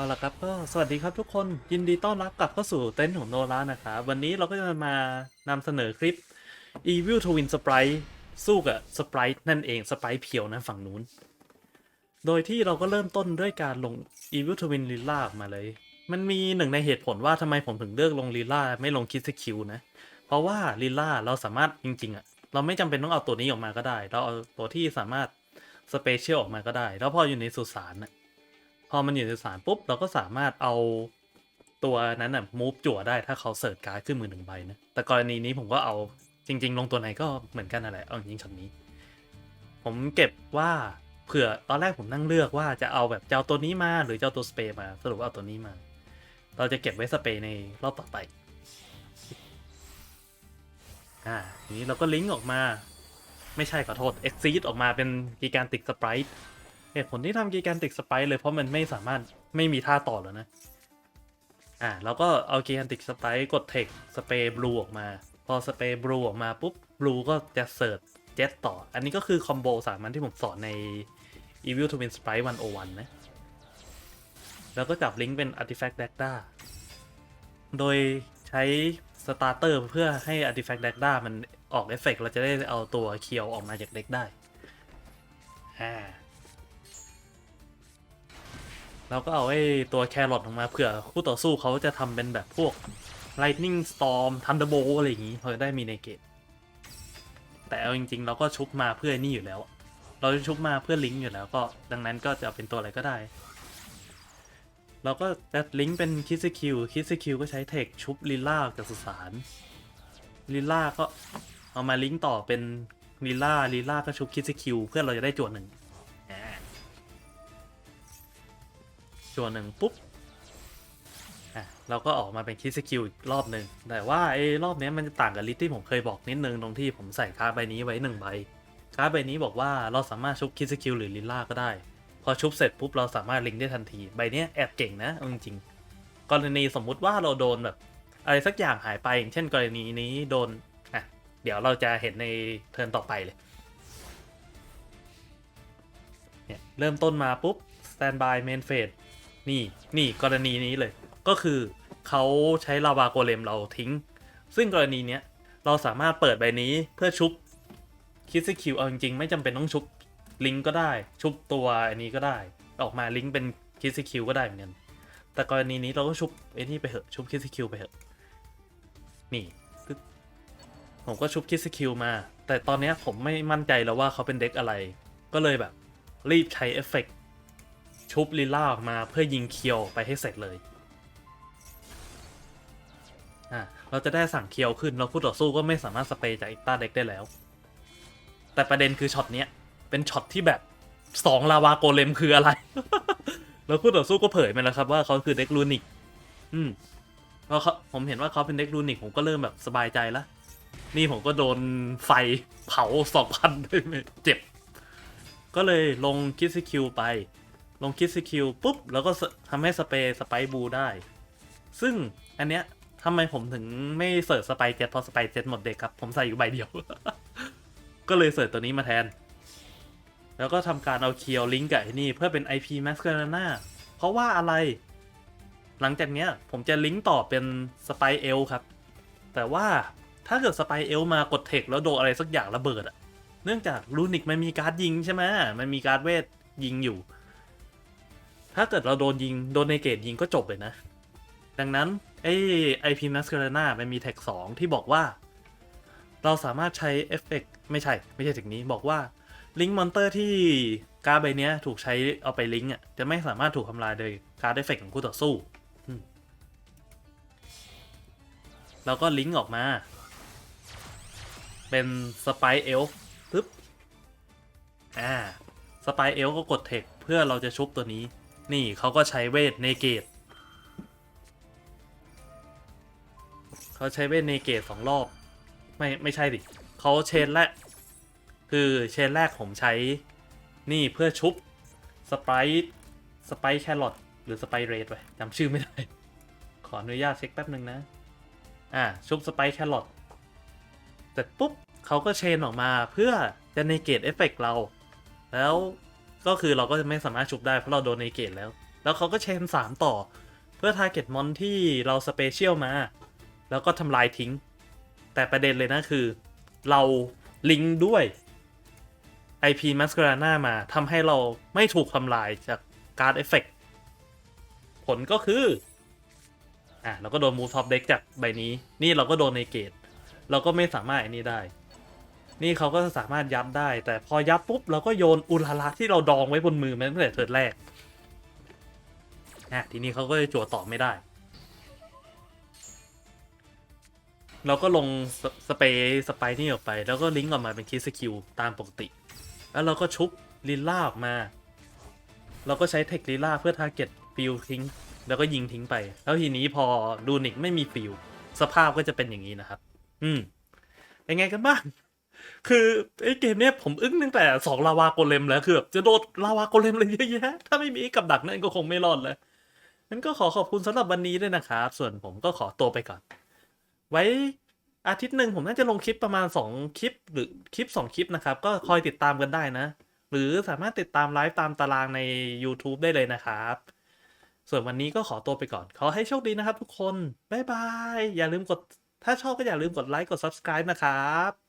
เอาละครับก็สวัสดีครับทุกคนยินดีต้อนรับกลับเข้าสู่เต็นท์ของโนรานะครับวันนี้เราก็จะมานำเสนอคลิป Evil Twin Sprite สู้กับ Sprite นั่นเอง Sprite เพียวนะฝั่งนู้น โดยที่เราก็เริ่มต้นด้วยการลง Evil Twin Lila ออกมาเลย มันมีหนึ่งในเหตุผลว่าทำไมผมถึงเลือกลง Lila ไม่ลงคิดสคิวนะ เพราะว่า Lila เราสามารถจริงๆอะเราไม่จำเป็นต้องเอาตัวนี้ออกมาก็ได้ เราเอาตัวที่สามารถสเปเชียลออกมาก็ได้ แล้วพออยู่ในสุสานนะ พอมันอยู่ในสารปุ๊บเราก็สามารถเอาตัวนั้นน่ะมูฟจั่วได้ถ้าเขาเสิร์ชการ์ดขึ้นมือหนึ่งใบนะ แต่กรณีนี้ผมก็เอาจริง ๆ ลงตัวไหนก็เหมือนกันนั่นแหละเอาจริงช็อตนี้ ผมเก็บว่าเผื่อตอนแรกผมนั่งเลือกว่าจะเอาแบบเจะเอาตัวนี้มาหรือเจะเอาตัวสเปรย์มาสรุปว่าเอาตัวนี้มา เราจะเก็บไว้สเปรย์ในรอบต่อไปอ่าทีนี้เราก็ลิงก์ออกมา ไม่ใช่ขอโทษ exceed ออกมาเป็นกีการติกสปร์ เหตุผลที่ทำกีการติกสไปเลยเพราะมันไม่สามารถไม่มีท่าต่อแล้วนะ อ่าเราก็เอากีการติกสไปกดเทคสเปรย์บลูออกมา พอสเปรย์บลูออกมาปุ๊บบลูก็จะเสิร์ชเจ็ตต่อ อันนี้ก็คือคอมโบสามัญที่ผมสอนใน Evil Twin Sprite 101 นะ แล้วก็จับลิงก์เป็น Artifact d a c t a โดยใช้สตาร์เตอร์เพื่อให้ Artifact d a c t a มันออกเอฟเฟกต์เราจะได้เอาตัวเคียวออกมาจากเด็กได้อ่า เราก็เอาไอ้ตัวแครอทออกมาเผื่อคู่ต่อสู้เขาจะทำเป็นแบบพวก Lightning Storm Thunderbolt อะไรอย่างนี้เขาจะได้มีในเกตแต่เอาจริงๆ เราก็ชุบมาเพื่อนี่อยู่แล้ว เราจะชุบมาเพื่อลิงก์อยู่แล้วก็ดังนั้นก็จะเป็นตัวอะไรก็ได้ เราก็จะลิงก์เป็นคิสคิวคิสคิวก็ใช้เทคชุบลิล่าออกจากสุสานลิล่าก็เอามาลิงก์ต่อเป็นลิล่าลิล่าก็ชุบคิสคิวเพื่อเราจะได้จวนหนึ่ง จัวหนึ่งปุ๊บอะเราก็ออกมาเป็นคิดสกิลอีกรอบหนึ่งแต่ว่าไอ้รอบนี้มันจะต่างกับลิสต์ที่ผมเคยบอกนิดนึงตรงที่ผมใส่การ์ดใบนี้ไว้หนึ่งใบการ์ดใบนี้บอกว่าเราสามารถชุบคิดสกิลหรือลิล่าก็ได้ พอชุบเสร็จปุ๊บเราสามารถลิงได้ทันทีใบนี้แอบเก่งนะจริงๆกรณีสมมุติว่าเราโดนแบบอะไรสักอย่างหายไปอย่างเช่นกรณีนี้โดนอะเดี๋ยวเราจะเห็นในเทิร์นต่อไปเลยเนี่ยเริ่มต้นมาปุ๊บ standby main phase นี่นี่ นี่นี่กรณีนี้เลย ก็คือเขาใช้ลาวาโกเลมเราทิ้ง ซึ่งกรณีเนี้ยเราสามารถเปิดใบนี้เพื่อชุบคิดซิคิวเอาจริงๆไม่จำเป็นต้องชุบลิงก์ก็ได้ ชุบตัวอันนี้ก็ได้ ออกมาลิงก์เป็นคิดซิคิวก็ได้เหมือนกันแต่กรณีนี้เราก็ชุบไอ้นี่ไปเหอะชุบคิดซิคิวไปเหอะนี่ผมก็ชุบคิดซิคิวมา แต่ตอนนี้ผมไม่มั่นใจแล้วว่าเขาเป็นเด็กอะไร ก็เลยแบบ รีบใช้เอฟเฟกต์ ชุบลิล่าออกมาเพื่อยิงเคียวไปให้เสร็จเลยอะเราจะได้สั่งเคียวขึ้นเราคู่ต่อสู้ก็ไม่สามารถสเปรย์จากอีกตาเด็กได้แล้ว แต่ประเด็นคือช็อตเนี้ยเป็นช็อตที่แบบสองลาวาโกเลมคืออะไร แล้วคู่ต่อสู้ก็เผยมาแล้วครับว่าเขาคือเด็กลูนิก อืมเพราะเขาผมเห็นว่าเขาเป็นเด็กลูนิกผมก็เริ่มแบบสบายใจละนี่ผมก็โดนไฟเผาสองพันด้วยไหมเจ็บ ก็เลยลงคิดซิคิวไป ลงคิดสกิลปุ๊บ แล้วก็ทำให้สเปรย์สไปร์บูได้ ซึ่งอันเนี้ยทำไมผมถึงไม่เสิร์ชสไปร์เจ็ตเพราะสไปร์เจ็ตหมดเด็กครับ ผมใส่อยู่ใบเดียว ก็เลยเสิร์ชตัวนี้มาแทน แล้วก็ทำการเอาเคียวลิงก์กับไอ้นี่ เพื่อเป็น IP m a s c a r a n a เพราะว่าอะไร หลังจากเนี้ยผมจะลิงก์ต่อเป็นสไปเอลครับ แต่ว่าถ้าเกิดสไปเอลมากดเทคแล้วโดนอะไรสักอย่างระเบิดอะเนื่องจากลูนิกมันมีการ์ดยิงใช่ไหมมันมีการ์ดเวทยิงอยู่ ถ้าเกิดเราโดนยิงโดนในเกตยิงก็จบเลยนะ ดังนั้นไอ้ไอพีนัสเคอร์นามันมีแท็กสองที่บอกว่า เราสามารถใช้เอฟเฟกไม่ใช่ ไม่ใช่ถึงนี้บอกว่าลิงก์มอนเตอร์ที่การ์ดใบเนี้ยถูกใช้เอาไปลิงก์อะจะไม่สามารถถูกทำลายโดยการ์ดเอฟเฟกของคู่ต่อสู้อืมเราก็ลิงก์ออกมา เป็นสไปเอลปึ๊บ อ่า สไปเอลก็กดเทคเพื่อเราจะชุบตัวนี้ นี่เขาก็ใช้เวทเนเกตเขาใช้เวทเนเกตสองรอบ ไม่ไม่ใช่ดิเขาเชนแรกคือเชนแรกผมใช้นี่เพื่อชุบสไปร์สไปร์แครอทหรือสไปร์เรดไปจำชื่อไม่ได้ ขออนุญาตเช็คแป๊บหนึ่งนะ อ่าชุบสไปร์แครอทเสร็จปุ๊บเขาก็เชนออกมาเพื่อจะเนเกตเอฟเฟกเรา แล้ว ก็คือเราก็จะไม่สามารถชุบได้เพราะเราโดนเนเกตแล้ว แล้วเขาก็เชนสามต่อ เพื่อทาร์เก็ตมอนที่เราสเปเชียลมา แล้วก็ทำลายทิ้ง แต่ประเด็นเลยนะคือ เราลิงก์ด้วย IP m a s c a r a n a มาทำให้เราไม่ถูกทำลายจากการ์ดเอฟเฟกผลก็คือ อะเราก็โดนมูฟท็อปเด็กจากใบนี้ นี่เราก็โดนในเกต เราก็ไม่สามารถอันนี้ได้ นี่เขาก็สามารถยับได้ แต่พอยับปุ๊บเราก็โยนอุลาระที่เราดองไว้บนมือมาตั้งแต่เทิร์นแรกอะทีนี้เขาก็จะจั่วต่อไม่ได้ เราก็ลงสสเปย์สไปนี่ออกไป แล้วก็ลิงก์ออกมาเป็นคีสกิลตามปกติ แล้วเราก็ชุบลินล่าออกมา เราก็ใช้เทคลินล่าเพื่อทาร์เก็ตฟิลทิ้ง แล้วก็ยิงทิ้งไป แล้วทีนี้พอดูนิกไม่มีฟิลสภาพก็จะเป็นอย่างนี้นะครับ อืมเป็นไงกันบ้าง คือไอ้เกมเนี้ยผมอึ้งตั้งแต่สองลาวาโกเลมแล้วคือแบบจะโดนลาวาโกเลมเลยเยอะแยะ ถ้าไม่มีกับดักนั่นก็คงไม่รอดเลยงั้นก็ขอขอบคุณสำหรับวันนี้ด้วยนะครับ ส่วนผมก็ขอตัวไปก่อน ไว้อาทิตย์หนึ่งผมน่าจะลงคลิปประมาณ 2 คลิป หรือคลิป 2 คลิปนะครับ ก็คอยติดตามกันได้นะ หรือสามารถติดตามไลฟ์ตามตารางใน YouTube ได้เลยนะครับ ส่วนวันนี้ก็ขอตัวไปก่อน ขอให้โชคดีนะครับทุกคน บ๊ายบาย อย่าลืมกด ถ้าชอบก็อย่าลืมกดไลค์ กด Subscribe นะครับ